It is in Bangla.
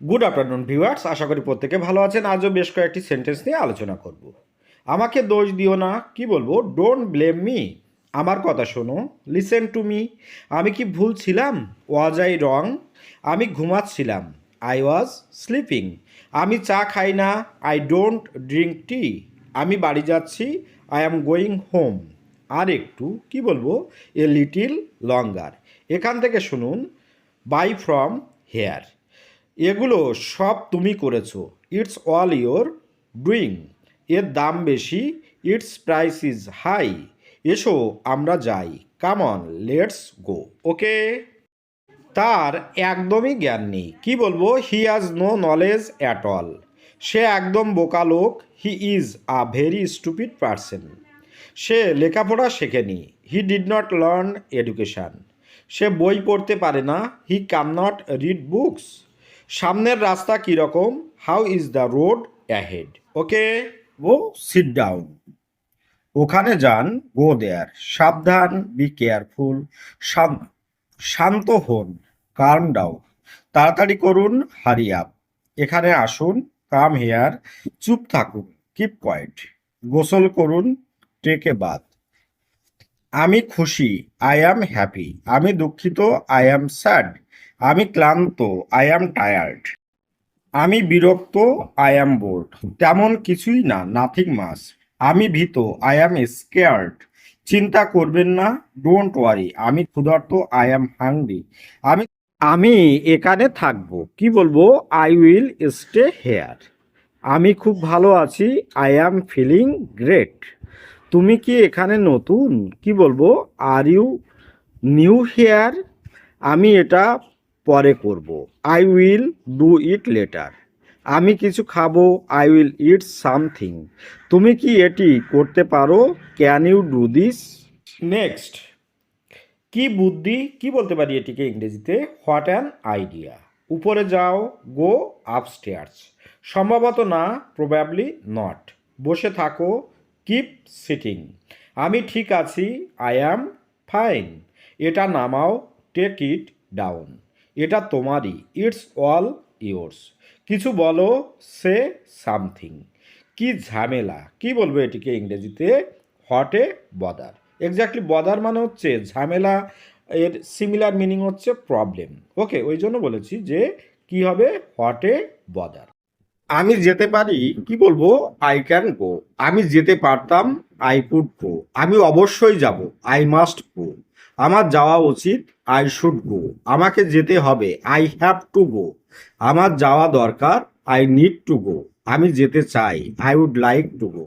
গুড আফটারনুন ভিউয়ার্স আশা করি প্রত্যেকে ভালো আছেন। আজও বেশ কয়েকটি সেন্টেন্স নিয়ে আলোচনা করব। আমাকে দোষ দিও না। কি বলব? ডোন্ট ব্লেম মি আমার কথা শোনো। লিসেন টু মি আমি কি ভুল ছিলাম? ওয়াজ আই রং আমি ঘুমাচ্ছিলাম। আই ওয়াজ স্লিপিং আমি চা খাই না। আই ডোন্ট ড্রিঙ্ক টি আমি বাড়ি যাচ্ছি। আই অ্যাম গোয়িং হোম আর একটু, কি বলব? এ লিটিল লঙ্গার এখান থেকে শুনুন। বাই ফ্রম হেয়ার এগুলো সব তুমি করেছ। ইটস অল ইয়োর ডুইং এর দাম বেশি ইটস প্রাইস ইজ হাই এসো আমরা যাই। কামন লেটস গো ওকে তার একদমই জ্ঞান নেই। কি বলব? He has no knowledge at all সে একদম বোকা লোক। He is a very stupid person সে লেখাপড়া শেখেনি। He did not learn education সে বই পড়তে পারে না। He can not read books সামনের রাস্তা কীরকম how is the road ahead okay O sit down ওখানে যান গো দেয়ার সাবধান বি কেয়ারফুল শান্ত হন কার্ম ডাউন তাড়াতাড়ি করুন হারি আপ এখানে আসুন কাম হেয়ার চুপ থাকুন কিপ কোয়াইট গোসল করুন টেকে বাদ আমি খুশি আই অ্যাম হ্যাপি আমি দুঃখিত আই অ্যাম স্যাড আমি ক্লান্ত আই অ্যাম টায়ার্ড আমি বিরক্ত আই অ্যাম বোর্ড তেমন কিছুই না নাথিং মাস আমি ভীত আই অ্যাম স্কেয়ার্ড চিন্তা করবেন না ডোন্ট ওয়ারি আমি ক্ষুধার্ত আই অ্যাম হাংরি আমি আমি এখানে থাকব। কি বলব? আই উইল স্টে হেয়ার আমি খুব ভালো আছি আই অ্যাম ফিলিং গ্রেট তুমি কি এখানে নতুন? কি বলব? আর ইউ নিউ হেয়ার আমি এটা পরে করব। I will do it later আমি কিছু খাব আই উইল ইট সামথিং তুমি কি এটি করতে পারো? Can you do this next কি বুদ্ধি, কি বলতে পারি এটিকে ইংরেজিতে? হোয়াট অ্যান আইডিয়া উপরে যাও গো আপস্টেয়ার্স সম্ভবত না প্রবাবলি নট বসে থাকো কিপ সিটিং আমি ঠিক আছি আই অ্যাম ফাইন এটা নামাও টেক ইট ডাউন এটা তোমারই ইটস অল ইয়োর্স কিছু বলো সে সামথিং কি ঝামেলা, কি বলব এটিকে ইংরেজিতে? What a bother exactly bother মানে হচ্ছে ঝামেলা, এর সিমিলার মিনিং হচ্ছে প্রবলেম ওকে ওই জন্য বলেছি যে কি হবে? হট এ বদার আমি যেতে পারি, কি বলব? আই ক্যান গো আমি যেতে পারতাম আই কুড গো আমি অবশ্যই যাব আই মাস্ট গো আমার যাওয়া উচিত আই শুড গো আমাকে যেতে হবে আই হ্যাভ টু গো আমার যাওয়া দরকার আই নিড টু গো আমি যেতে চাই I would like to go